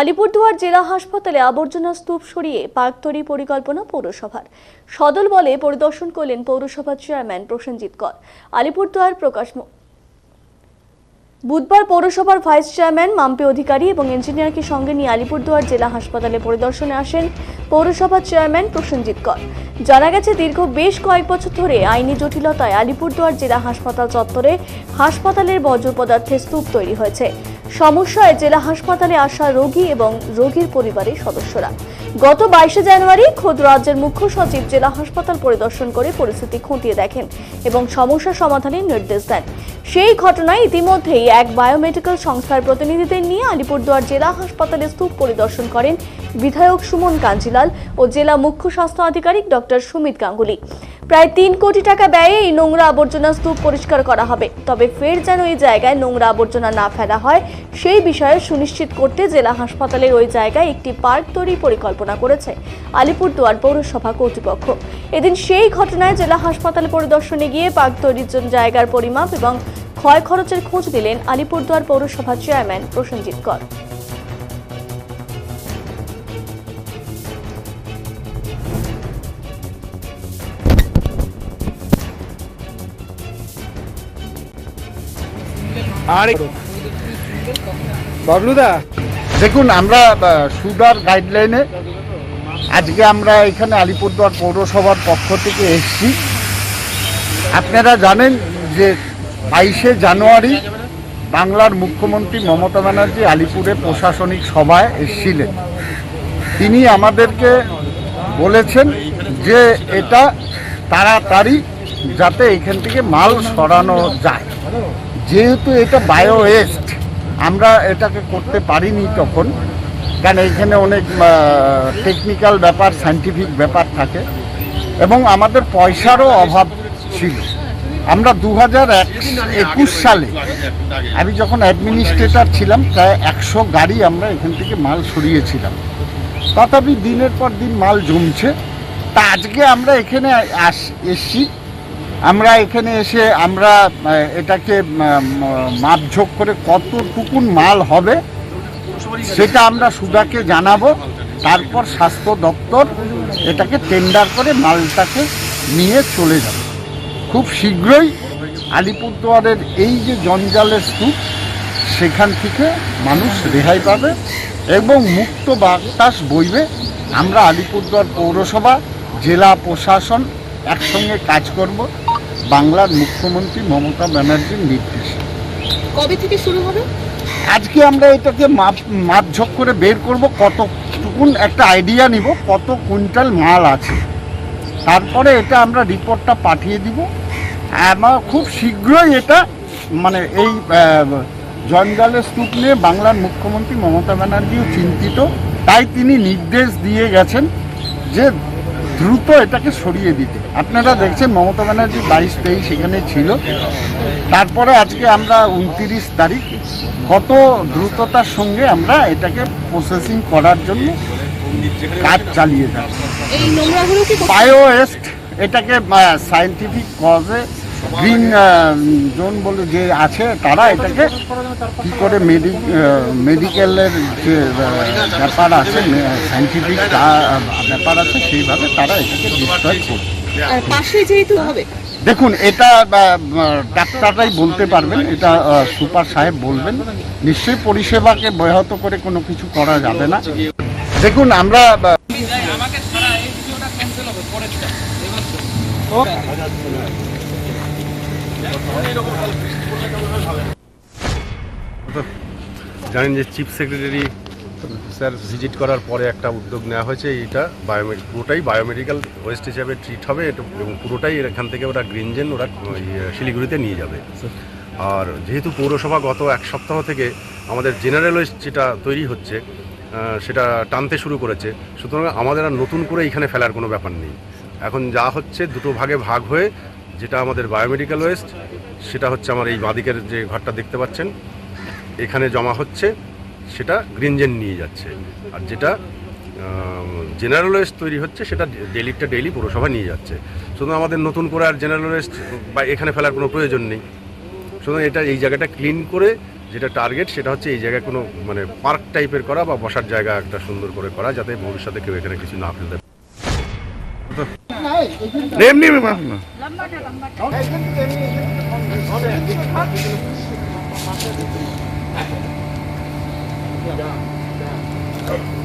আলিপুরদুয়ার জেলা হাসপাতালে আবর্জনা স্তূপ সরিয়ে পার্ক তৈরি পরিকল্পনা পৌরসভার। সদল বলে পরিদর্শন করলেন পৌরসভার চেয়ারম্যান প্রসেনজিৎ কর। আলিপুরদুয়ার প্রকাশ বুধবার পৌরসভার ভাইস চেয়ারম্যান, মাম্পি অধিকারী এবং ইঞ্জিনিয়ারকে সঙ্গে নিয়ে আলিপুরদুয়ার জেলা হাসপাতালে পরিদর্শনে আসেন পৌরসভার চেয়ারম্যান প্রসেনজিৎ কর। জানা গেছে, দীর্ঘ বেশ কয়েক বছর ধরে আইনি জটিলতায় আলিপুরদুয়ার জেলা হাসপাতাল চত্বরে হাসপাতালের বর্জ্য পদার্থের স্তূপ তৈরি হয়েছে। সমস্যায় জেলা হাসপাতালে আসা রোগী এবং রোগীর পরিবারের সদস্যরা। গত বাইশে জানুয়ারি খোদ রাজ্যের মুখ্য সচিব জেলা হাসপাতাল পরিদর্শন করে পরিস্থিতি খতিয়ে দেখেন এবং সমস্যা সমাধানের নির্দেশ দেন। সেই ঘটনায় ইতিমধ্যেই এক বায়োমেডিক্যাল সংস্থার প্রতিনিধিদের নিয়ে আলিপুরদুয়ার জেলা হাসপাতালে স্তূপ পরিদর্শন করেন বিধায়ক সুমন কাঞ্জিলাল ও জেলা মুখ্য স্বাস্থ্য আধিকারিক ডক্টর সুমিত গাঙ্গুলি। প্রায় তিন কোটি টাকা ব্যয়ে এই নোংরা আবর্জনা স্তূপ পরিষ্কার করা হবে, তবে ফের যেন এই জায়গায় নোংরা আবর্জনা না ফেলা হয়, সেই বিষয়ে সুনিশ্চিত করতে জেলা হাসপাতালের ওই জায়গায় একটি পার্ক তৈরি পরিকল্পনা করেছে আলিপুরদুয়ার পৌরসভা কর্তৃপক্ষ। এদিন সেই ঘটনায় জেলা হাসপাতাল পরিদর্শনে গিয়ে পার্ক তৈরির জন্য জায়গার পরিমাপ এবং ক্ষয় খরচের খোঁজ দিলেন আলিপুরদুয়ার পৌরসভার চেয়ারম্যান প্রসেনজিৎ কর। বাবলুদা, দেখুন, আমরা সুগার গাইডলাইনে আজকে আমরা এখানে আলিপুরদুয়ার পৌরসভার পক্ষ থেকে এসেছি। আপনারা জানেন যে বাইশে জানুয়ারি বাংলার মুখ্যমন্ত্রী মমতা ব্যানার্জি আলিপুরে প্রশাসনিক সভায় এসেছিলেন। তিনি আমাদেরকে বলেছেন যে এটা তাড়াতাড়ি যাতে এখান থেকে মাল সরানো যায়। যেহেতু এটা বায়ো ওয়েস্ট, আমরা এটাকে করতে পারিনি তখন। কারণ এখানে অনেক টেকনিক্যাল ব্যাপার সাইন্টিফিক ব্যাপার থাকে। এবং আমাদের পয়সারও অভাব ছিল। আমরা দু হাজার একুশ সালে আমি যখন অ্যাডমিনিস্ট্রেটর ছিলাম, প্রায় একশো গাড়ি আমরা এখান থেকে মাল সরিয়েছিলাম। তথাপি দিনের পর দিন মাল জমছে। তা আজকে আমরা এখানে আস, এসছি। আমরা এখানে এসে আমরা এটাকে মাপঝোক করে কতটুকুন মাল হবে সেটা আমরা সুদাকে জানাব। তারপর স্বাস্থ্য দপ্তর এটাকে টেন্ডার করে মালটাকে নিয়ে চলে যাবে। খুব শীঘ্রই আলিপুরদুয়ারের এই যে জঞ্জালের স্তূপ সেখান থেকে মানুষ রেহাই পাবে এবং মুক্ত বাতাস বইবে। আমরা আলিপুরদুয়ার পৌরসভা জেলা প্রশাসন একসঙ্গে কাজ করব। বাংলার মুখ্যমন্ত্রী মমতা ব্যানার্জির নির্দেশে। কবে থেকে শুরু হবে? আজকে আমরা এটাকে মাপ মাপঝোক করে বের করব। কতটুকুন একটা আইডিয়া নিব কত কুইন্টাল মাল আছে। তারপরে এটা আমরা রিপোর্টটা পাঠিয়ে দিব। আমার খুব শীঘ্রই এটা মানে এই জঞ্জালের স্তূপ নিয়ে বাংলার মুখ্যমন্ত্রী মমতা ব্যানার্জিও চিন্তিত। তাই তিনি নির্দেশ দিয়ে গেছেন যে দ্রুত এটাকে সরিয়ে দিতে। আপনারা দেখছেন মমতা ব্যানার্জি বাইশ তেইশ এখানে ছিল। তারপরে আজকে আমরা উনতিরিশ তারিখ কত দ্রুততার সঙ্গে আমরা এটাকে প্রসেসিং করার জন্য কাজ চালিয়ে যাব এই নোংরাগুলো কি কোথায়- বায়ো ওয়েস্ট এটাকে সায়েন্টিফিক কজে গ্রিন জোন বলে যে আছে তারা এটাকে কি করে মেডি মেডিকেলের যে ব্যাপার আছে সায়েন্টিফিক ব্যাপার আছে সেইভাবে তারা এটাকে ডিস্ট্রয় করবে পাশে যেহেতু হবে। দেখুন এটা ডাক্তাররাই বলতে পারবেন এটা সুপার সাহেব বলবেন নিশ্চয়ই পরিষেবাকে ব্যাহত করে কোনো কিছু করা যাবে না। দেখুন আমরা আহ, জানেন যে চিফ সেক্রেটারি স্যার ভিজিট করার পরে একটা উদ্যোগ নেওয়া হয়েছে, এইটা বায়োমে পুরোটাই বায়োমেডিক্যাল ওয়েস্ট হিসাবে ট্রিট হবে এবং পুরোটাই এখান থেকে ওরা গ্রিনজেন ওরা শিলিগুড়িতে নিয়ে যাবে। আর যেহেতু পৌরসভা গত এক সপ্তাহ থেকে আমাদের জেনারেল ওয়েস্ট যেটা তৈরি হচ্ছে সেটা টানতে শুরু করেছে, সুতরাং আমাদের আর নতুন করে এখানে ফেলার কোনো ব্যাপার নেই। এখন যা হচ্ছে, দুটো ভাগে ভাগ হয়ে যেটা আমাদের বায়োমেডিক্যাল ওয়েস্ট সেটা হচ্ছে আমার এই বাঁদিকের যে ঘরটা দেখতে পাচ্ছেন এখানে জমা হচ্ছে সেটা গ্রিনজেন নিয়ে যাচ্ছে। আর যেটা জেনারেল ওয়েস্ট তৈরি হচ্ছে সেটা ডেলিটা ডেইলি পৌরসভা নিয়ে যাচ্ছে। শুধু আমাদের নতুন করে আর জেনারেল ওয়েস্ট বা এখানে ফেলার কোনো প্রয়োজন নেই। শুধু এটা এই জায়গাটা ক্লিন করে যেটা টার্গেট সেটা হচ্ছে এই জায়গায় কোনো মানে পার্ক টাইপের করা বা বসার জায়গা একটা সুন্দর করে করা যাতে ভবিষ্যতে কেউ এখানে কিছু না ফেলতে लंबा था लंबा था Yeah.